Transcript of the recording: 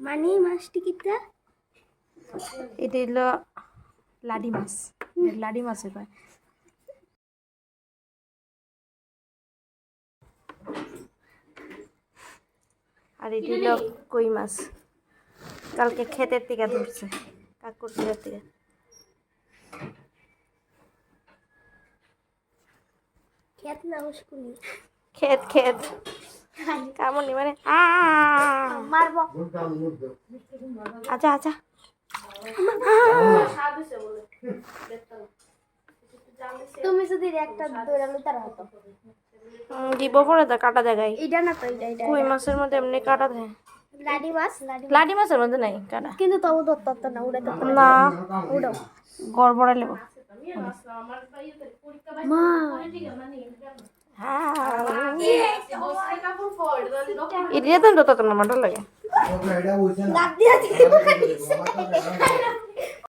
মানে মাছ টিকিটটা? এটা হলো লাডি মাছ। লাডি মাছের পায়। আর এটা হলো কই মাছ। কালকে ক্ষেতের থেকে ধরছে। কাকুর ক্ষেতের থেকে। খেত না খেত ক্ষেত। কেমন মানে মারবো। আচ্ছা আচ্ছা। তুমি যদি একটা দৌড়ালো তার হতো। দিব পরে তো কাটা জায়গায় এটা না তো এটা এটা কই মাছের মধ্যে এমনি কাটা দেয়? লাডি মাছ? লাডি লাডি মাছের মধ্যে নাই কাটা। কিন্তু তবু ধরতে না উড়ে না। উড়ো। মা। এটা তো তো তোমার মাটা লাগে